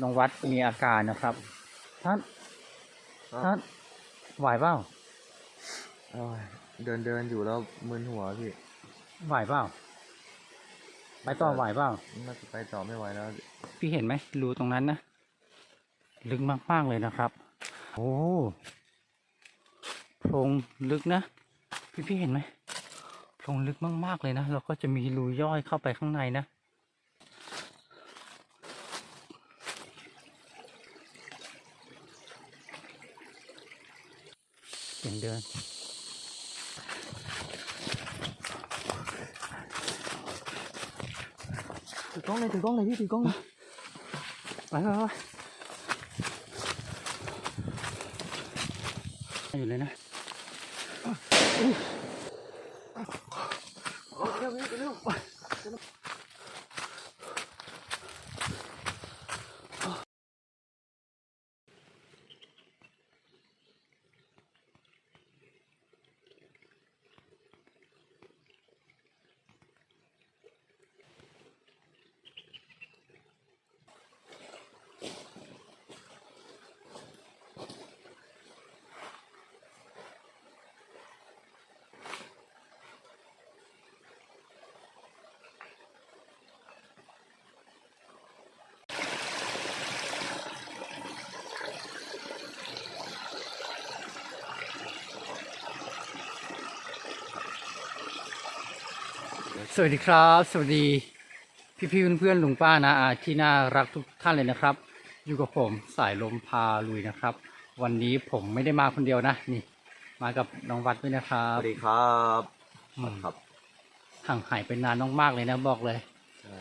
น้องวัดมีอาการนะครับ ท่านครับท่านไหวเปล่าโอ้ยเดินเดินอยู่แล้วมึนหัวพี่ไหวเปล่าไปต่อไหวเปล่าน่าจะไปต่อไม่ไหวแล้ว พี่เห็นไหมรูตรงนั้นนะลึกมากๆเลยนะครับ โอ้โพรงลึกนะ พี่พี่เห็นไหมโพรงลึกมากๆเลยนะแล้วก็จะมีรูย่อยเข้าไปข้างในนะ เดินเดินถือกล้องเลยถือกล้องเลยพี่ถือกล้องเลย ไปไปไปอยู่เลยนะ เร็วเร็วเร็ว สวัสดีครับ สวัสดีพี่พี่ๆเพื่อนๆลุงป้านะอาที่น่ารักทุกท่านเลยนะครับ อยู่กับผมสายลมพาลุยนะครับ วันนี้ผมไม่ได้มาคนเดียวนะนี่ มากับน้องวัดด้วยนะครัสบวัสดีครับอืมครับห่างหายไปนานมากๆเลยนะบอกเลยใช่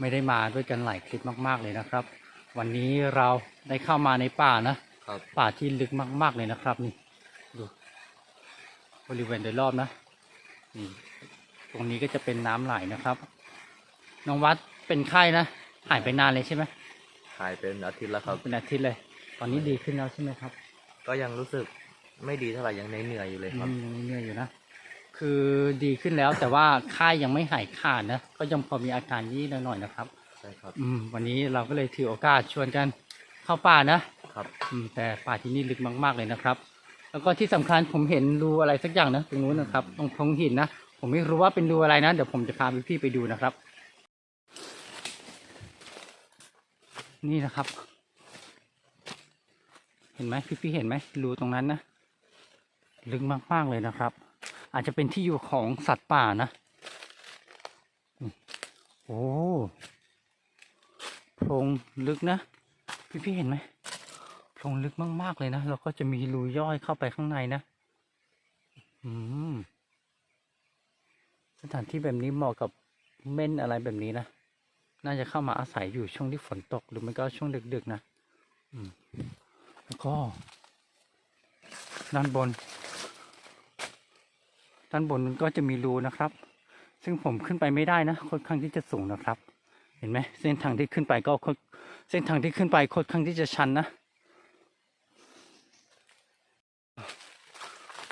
ไม่ได้มาด้วยกันหลายคลิปมากๆเลยนะครับ วันนี้เราได้เข้ามาในป่านะครับป่าที่ลึกมาก ๆเลยนะครับ นี่ดูบริเวณโดยรอบนะนี่ ตรงนี้ก็จะเป็นน้ำไหลนะครับ น้องวัดเป็นไข้นะ หายไปนานเลยใช่ไหมหายเป็นอาทิตย์แล้วครับ เป็นอาทิตย์เลย ตอนนี้ดีขึ้นแล้วใช่ไหมครับ ก็ยังรู้สึกไม่ดีเท่าไหร่ยังเหนื่อยๆอยู่เลยครับอืมยังเหนื่อยอยู่นะ คือดีขึ้นแล้วแต่ว่าไข้ยังไม่หายขาดนะ ก็ยังพอมีอาการนี้หน่อยๆนะครับ ใช่ครับ อืม วันนี้เราก็เลยถือโอกาสชวนกันเข้าป่านะ ครับ อืม แต่ป่าที่นี่ลึกมาก ๆเลยนะครับ แล้วก็ที่สำคัญผมเห็นรูอะไรสักอย่างนะตรงนู้นนะครับ ตรงพงหินนะ ผมไม่รู้ว่าเป็นรูอะไรนะ เดี๋ยวผมจะพาพี่ๆไปดูนะครับ นี่นะครับ เห็นไหมพี่ๆเห็นไหมรูตรงนั้นนะลึกมากๆเลยนะครับ อาจจะเป็นที่อยู่ของสัตว์ป่านะโอ้โพรงลึกนะ พี่ๆเห็นไหมโพรงลึกมากๆเลยนะ แล้วก็จะมีรูย่อยเข้าไปข้างในนะ อืม สถานที่แบบนี้เหมาะกับเม่นอะไรแบบนี้นะ น่าจะเข้ามาอาศัยอยู่ช่วงที่ฝนตกหรือไม่ก็ช่วงดึกๆนะอืมแล้วก็ด้านบน ด้านบนมันก็จะมีรูนะครับ ซึ่งผมขึ้นไปไม่ได้นะค่อนข้างที่จะสูงนะครับ เห็นไหมเส้นทางที่ขึ้นไปก็ค่อนเส้นทางที่ขึ้นไปค่อนข้างที่จะชันนะ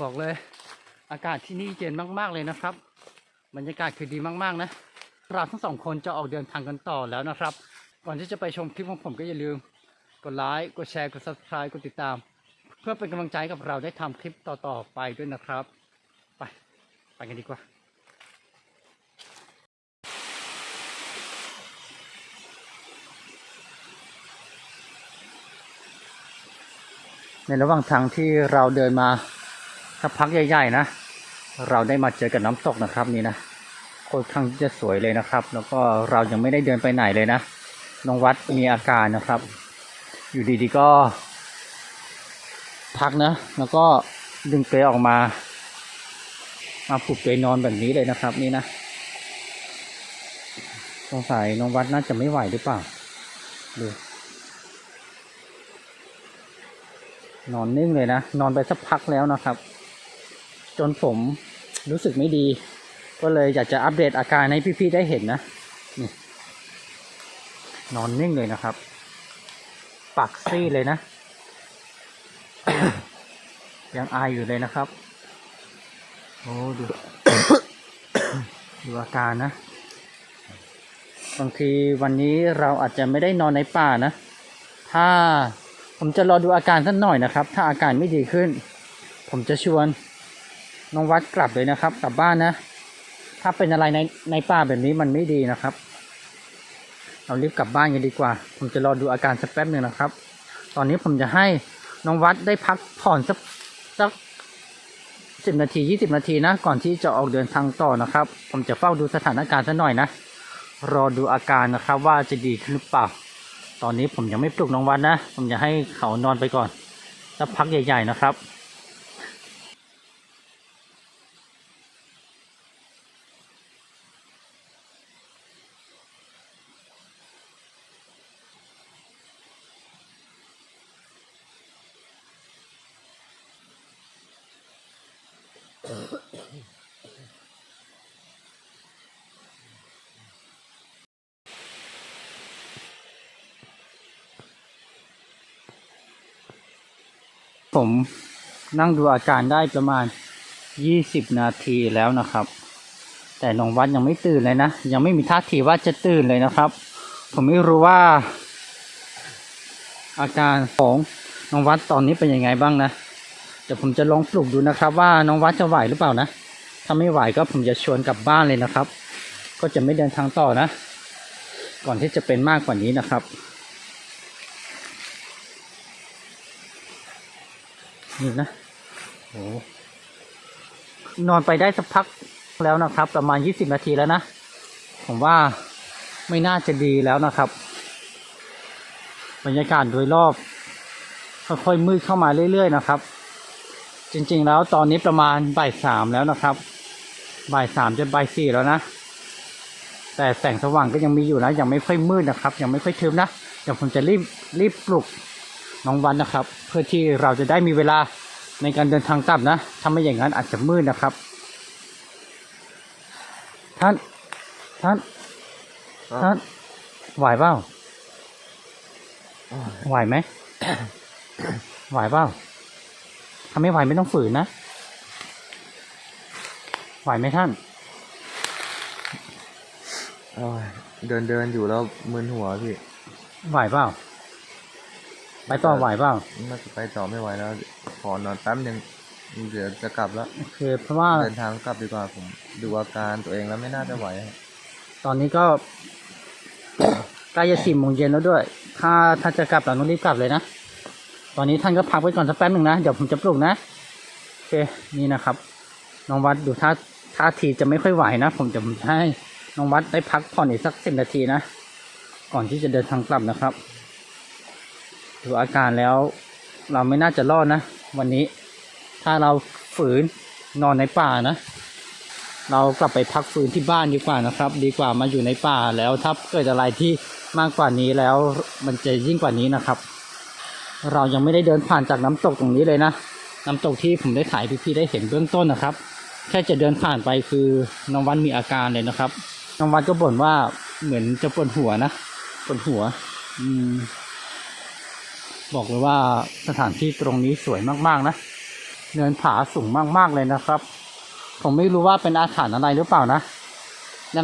บอกเลย อากาศที่นี่เย็นมาก ๆ เลยนะครับ บรรยากาศคือดีมากๆนะเราทั้งสองคนจะออกเดินทางกันต่อแล้วนะครับ ก่อนที่จะไปชมคลิปของผมก็อย่าลืม กดไลค์กดแชร์กด subscribe กดติดตาม เพื่อเป็นกำลังใจกับเราได้ทำคลิปต่อๆไปด้วยนะครับ ไป ไปกันดีกว่าในระหว่างทางที่เราเดินมาสักพักใหญ่ ๆ นะ เราได้มาเจอกับน้ำตกนะครับนี่นะ ค่อนข้างจะสวยเลยนะครับ แล้วก็เรายังไม่ได้เดินไปไหนเลยนะน้องวัดมีอาการนะครับ อยู่ดีๆก็ พักนะ แล้วก็ดึงเปลออกมา มาผูกเปลนอนแบบนี้เลยนะครับ นี่นะสงสัยน้องวัดน่าจะไม่ไหวหรือเปล่าดูนอนนิ่งเลยนะ นอนไปสักพักแล้วนะครับ จนผมรู้สึกไม่ดี ก็เลยอยากจะอัปเดตอาการให้พี่ๆได้เห็นนะนี่นอนนิ่งเลยนะครับ ปากซีดเลยนะ ยังอายอยู่เลยนะครับ โอ้ดูดูอาการนะ บางทีวันนี้เราอาจจะไม่ได้นอนในป่านะ ถ้าผมจะรอดูอาการสักหน่อยนะครับ ถ้าอาการไม่ดีขึ้น ผมจะชวนน้องวัดกลับเลยนะครับ กลับบ้านนะ ถ้าเป็นอะไรในในป่าแบบนี้มันไม่ดีนะครับ เรารีบกลับบ้านกันดีกว่า ผมจะรอดูอาการสักแป๊บหนึ่งนะครับ ตอนนี้ผมจะให้น้องวัดได้พักผ่อนสักสักสิบนาทียี่สิบนาทีนะ ก่อนที่จะออกเดินทางต่อนะครับ ผมจะเฝ้าดูสถานการณ์สักหน่อยนะ รอดูอาการนะครับว่าจะดีขึ้นหรือเปล่า ตอนนี้ผมยังไม่ปลุกน้องวัดนะ ผมจะให้เขานอนไปก่อนสักพักใหญ่ ๆนะครับ ผมนั่งดูอาการได้ประมาณ 20 นาทีแล้วนะครับ แต่น้องวัดยังไม่ตื่นเลยนะ ยังไม่มีท่าทีว่าจะตื่นเลยนะครับ ผมไม่รู้ว่า อาการของน้องวัดตอนนี้เป็นยังไงบ้างนะเดี๋ยวผมจะลองปลุกดูนะครับ ว่าน้องวัดจะไหวหรือเปล่านะ ถ้าไม่ไหวก็ผมจะชวนกลับบ้านเลยนะครับ ก็จะไม่เดินทางต่อนะ ก่อนที่จะเป็นมากกว่านี้นะครับ นี่นะโอ้นอนไปได้สักพักแล้วนะครับ ประมาณยี่สิบนาทีแล้วนะ ผมว่าไม่น่าจะดีแล้วนะครับ บรรยากาศโดยรอบ ค่อยๆมืดเข้ามาเรื่อยๆนะครับ จริงๆแล้วตอนนี้ประมาณบ่ายสามแล้วนะครับบ่ายสามจะบ่ายสี่แล้วนะ แต่แสงสว่างก็ยังมีอยู่นะยังไม่ค่อยมืดนะครับ ยังไม่ค่อยทึบนะเดี๋ยวผมจะรีบรีบปลุก น้องวันนะครับ เพื่อที่เราจะได้มีเวลาในการเดินทางกลับนะถ้าไม่อย่างนั้นอาจจะมืดนะครับ ท่าน ท่านครับท่าน ไหวเปล่าโอ้ยไหวไหมไหวเปล่าถ้าไม่ไหวไม่ต้องฝืนนะ ไหวไหมท่านโอ้ยเดินเดินอยู่แล้วมึนหัวพี่ ไหวเปล่า ไปต่อไหวเปล่าน่าจะไปต่อไม่ไหวแล้ว ขอนอนแป๊บหนึ่งเดี๋ยวจะกลับแล้วโอเคเพราะว่าเดินทางกลับดีกว่าผม ดูอาการตัวเองแล้วไม่น่าจะไหวอะตอนนี้ก็ใกล้จะสี่โมงเย็นแล้วด้วย ถ้าถ้าจะกลับเราต้องรีบกลับเลยนะ ตอนนี้ท่านก็พักไว้ก่อนสักแป๊บหนึ่งนะ เดี๋ยวผมจะปลุกนะ โอเค นี่นะครับ น้องวัดดูท่าท่าทีจะไม่ค่อยไหวนะ ผมจะให้น้องวัดได้พักผ่อนอีกสักสิบนาทีนะ ก่อนที่จะเดินทางกลับนะครับ ดูอาการแล้ว เราไม่น่าจะรอดนะ วันนี้ ถ้าเราฝืนนอนในป่านะ เรากลับไปพักฟื้นที่บ้านดีกว่านะครับ ดีกว่ามาอยู่ในป่าแล้วถ้าเกิดอะไรที่มากกว่านี้แล้วมันจะยิ่งกว่านี้นะครับ เรายังไม่ได้เดินผ่านจากน้ำตกตรงนี้เลยนะน้ำตกที่ผมได้ถ่ายพี่ๆได้เห็นเบื้องต้นนะครับ แค่จะเดินผ่านไปคือน้องวันมีอาการเลยนะครับน้องวันก็บ่นว่าเหมือนจะปวดหัวนะปวดหัว อืม บอกเลยว่าสถานที่ตรงนี้สวยมากๆนะเนินผาสูงมากๆเลยนะครับ ผมไม่รู้ว่าเป็นอาถรรพ์อะไรหรือเปล่านะ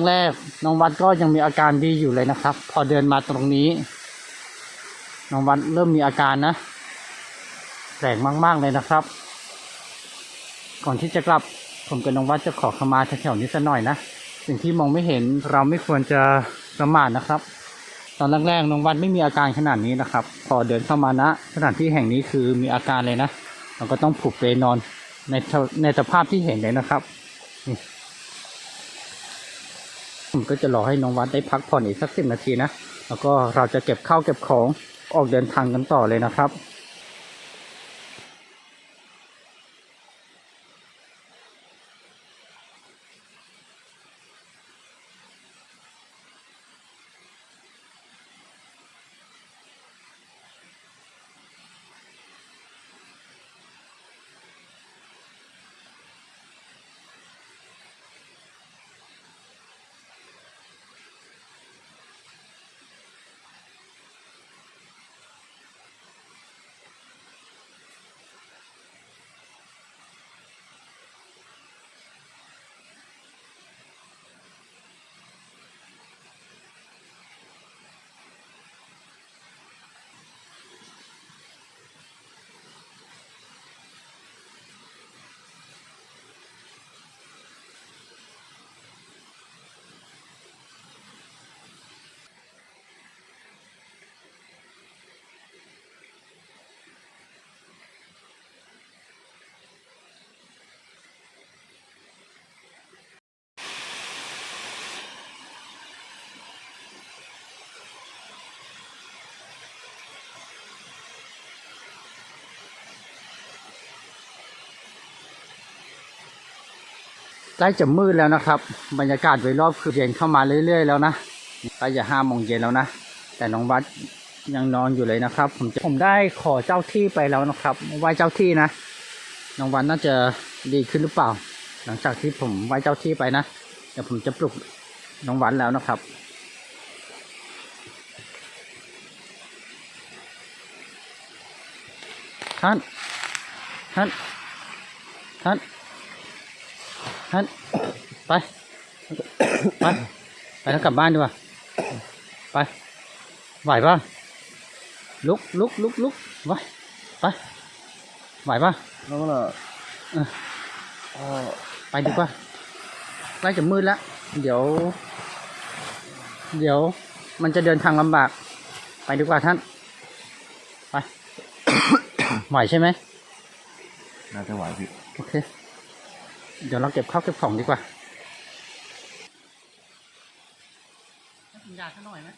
แรกน้องวัดก็ยังมีอาการดีอยู่เลยนะครับ พอเดินมาตรงนี้ น้องวัดเริ่มมีอาการนะแปลกมาก ๆเลยนะครับ ก่อนที่จะกลับผมกับน้องวัดจะขอขมาแถวๆนี้สักหน่อยนะสิ่งที่มองไม่เห็นเราไม่ควรจะประมาทนะครับ ตอนแรกๆน้องวันไม่มีอาการขนาดนี้นะครับ พอเดินเข้ามานะสถานที่แห่งนี้คือมีอาการเลยนะเราก็ต้องผูกเปนอนในในสภาพที่เห็นเลยนะครับนี่ผมก็จะรอให้น้องวัดได้พักผ่อนอีกสักสิบนาทีนะ แล้วก็เราจะเก็บข้าวเก็บของออกเดินทางกันต่อเลยนะครับ ใกล้จะมืดแล้วนะครับ บรรยากาศโดยรอบคือเย็นเข้ามาเรื่อย ๆ แล้วนะใกล้จะห้าโมงเย็นแล้วนะ แต่น้องวัดยังนอนอยู่เลยนะครับ ผมผมได้ขอเจ้าที่ไปแล้วนะครับไหว้เจ้าที่นะ น้องวันน่าจะดีขึ้นหรือเปล่า หลังจากที่ผมไหว้เจ้าที่ไปนะเดี๋ยวผมจะปลุกน้องวันแล้วนะครับท่านท่านท่าน ท่านไป ไป ไปแล้วกลับบ้านดีกว่า ไป ไหวป่ะลุกลุกลุกลุกไหวไป ไหวป่ะแล้วก็เออเอ่อไปดีกว่าใกล้จะมืดแล้ว เดี๋ยว เดี๋ยวมันจะเดินทางลำบาก ไปดีกว่าท่าน ไป ไหวใช่ไหมน่าจะไหวพี่ โอเค เดี๋ยวเราเก็บข้าวเก็บของดีกว่ากินยาสักหน่อยไหม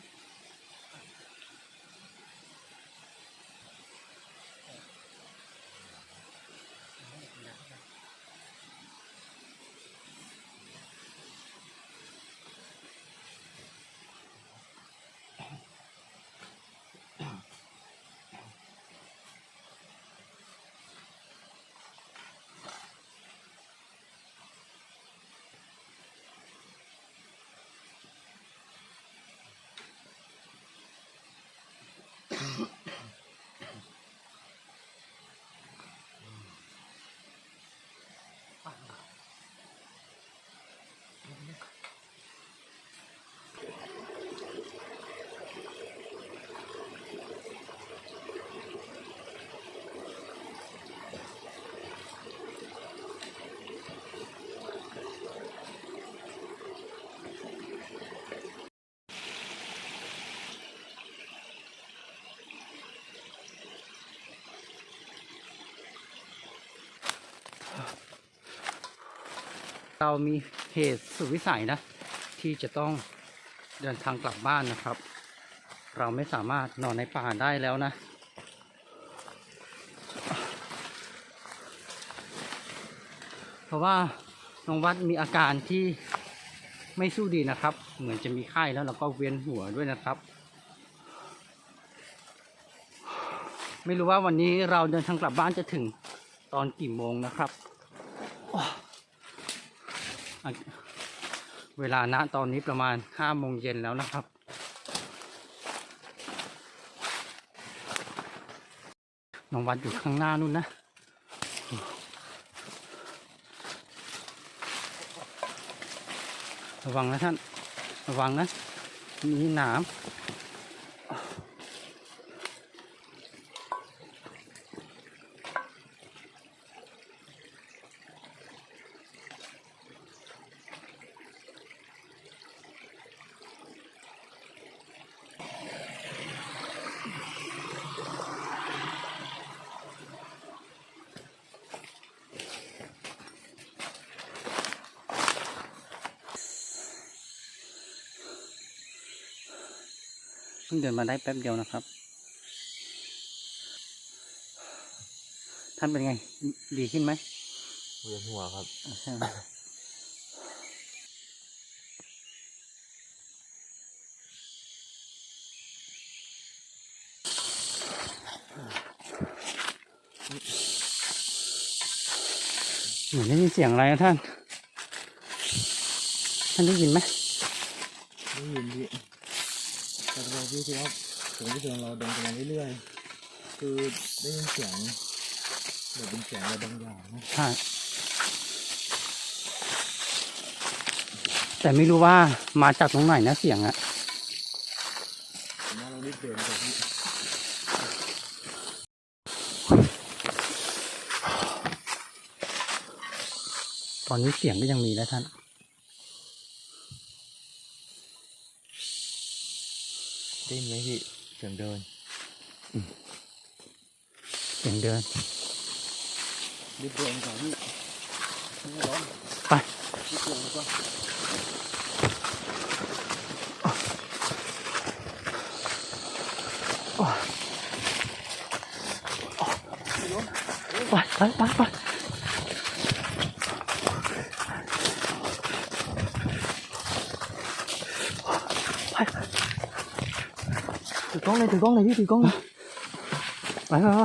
เรามีเหตุสุดวิสัยนะ ที่จะต้องเดินทางกลับบ้านนะครับ เราไม่สามารถนอนในป่าได้แล้วนะ เพราะว่าน้องวัดมีอาการที่ไม่สู้ดีนะครับ เหมือนจะมีไข้แล้วแล้วก็เวียนหัวด้วยนะครับ ไม่รู้ว่าวันนี้เราเดินทางกลับบ้านจะถึงตอนกี่โมงนะครับ เวลาณตอนนี้ประมาณห้าโมงเย็นแล้วนะครับ น้องวัดอยู่ข้างหน้านู่นนะระวังนะท่าน ระวังนะ มีหนาม พิ่งเดินมาได้แป๊บเดียวนะครับ ท่านเป็นไง ดีขึ้นไหมเวียนหัวครับอ่าใช่ไหมเหมือนได้ยินเสียงอะไรนะท่าน ท่านได้ยินไหมได้ยินพี่ แต่เราพี่คือว่าผมก็เดินเราเดินกันมาเรื่อยๆคือได้ยินเสียงเหมือนเป็นเสียงอะไรบางอย่างนะใช่แต่ไม่รู้ว่ามาจากตรงไหนนะเสียงอะผมว่าเรารีบเดินกันพี่ตอนนี้เสียงก็ยังมีนะท่าน ได้ยินไหมพี่เสียงเดินเสียงเดินรีบเดินก่อนพี่ไม่ร้อนไปรีบเดินก่อนไปไปไปไป กล้องเลยถือกล้องเลยพี่ถือกล้องเลยไปไปไป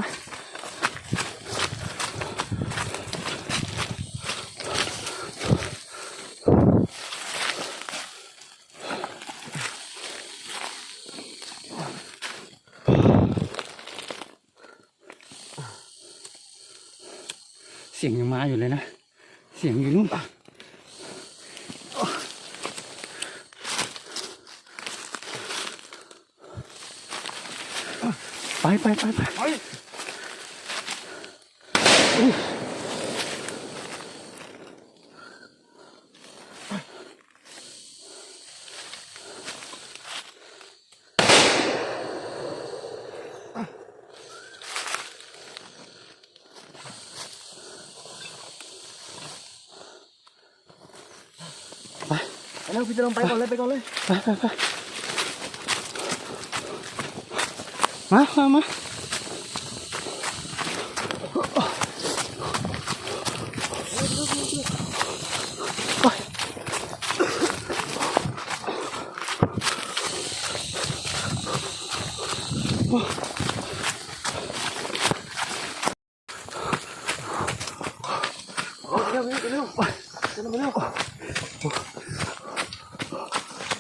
เสียงยังมาอยู่เลยนะ เสียงอยู่นู่นไปไไปไปไปไปไปแล้วพี่จะลงไปก่อนเลยไปก่อนเลย ไปไปไป มามามา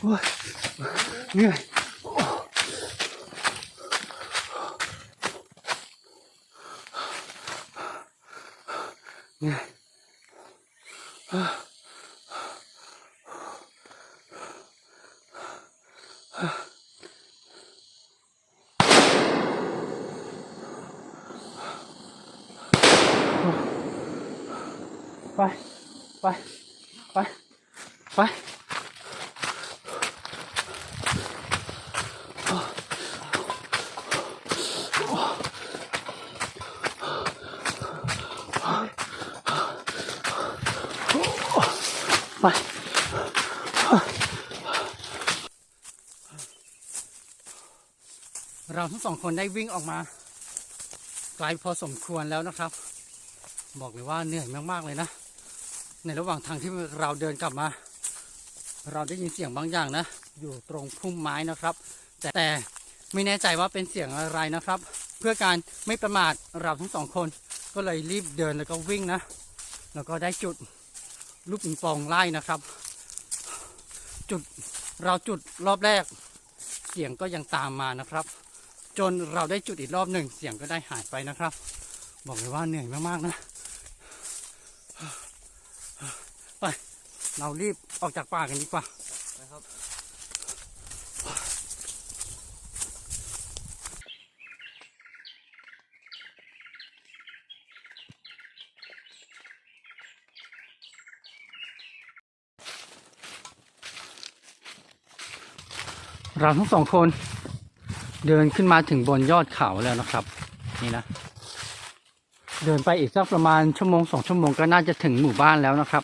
โอ้ยเหนื่อย เหนื่อยไปไปไปไป ไป เราทั้งสองคนได้วิ่งออกมา ไกลพอสมควรแล้วนะครับ บอกเลยว่าเหนื่อยมากๆเลยนะ ในระหว่างทางที่เราเดินกลับมา เราได้ยินเสียงบางอย่างนะ อยู่ตรงพุ่มไม้นะครับ แต่แต่ไม่แน่ใจว่าเป็นเสียงอะไรนะครับ เพื่อการไม่ประมาทเราทั้งสองคนก็เลยรีบเดินแล้วก็วิ่งนะ แล้วก็ได้จุดลูกปิงปองไล่นะครับ จุดเราจุดรอบแรก เสียงก็ยังตามมานะครับ จนเราได้จุดอีกรอบหนึ่งเสียงก็ได้หายไปนะครับ บอกเลยว่าเหนื่อยมากๆนะไปเรารีบออกจากป่ากันดีกว่านะครับเราทั้งสองคน เดินขึ้นมาถึงบนยอดเขาแล้วนะครับ นี่นะ เดินไปอีกสักประมาณชั่วโมงสองชั่วโมงก็น่าจะถึงหมู่บ้านแล้วนะครับ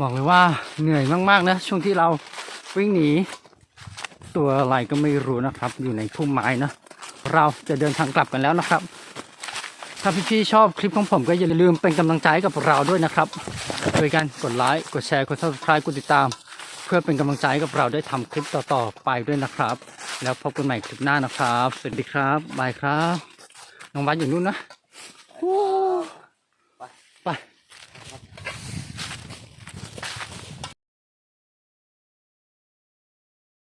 บอกเลยว่าเหนื่อยมากๆนะ ช่วงที่เราวิ่งหนี ตัวอะไรก็ไม่รู้นะครับ อยู่ในพุ่มไม้นะเราจะเดินทางกลับกันแล้วนะครับ ถ้าพี่ๆชอบคลิปของผมก็อย่าลืมเป็นกำลังใจกับเราด้วยนะครับ โดยการกดไลค์กดแชร์กด subscribe กดติดตาม เพื่อเป็นกำลังใจกับเราได้ทำคลิปต่อๆไปด้วยนะครับ แล้วพบกันใหม่คลิปหน้านะครับ สวัสดีครับบายครับน้องวัดอยู่นู่นนะ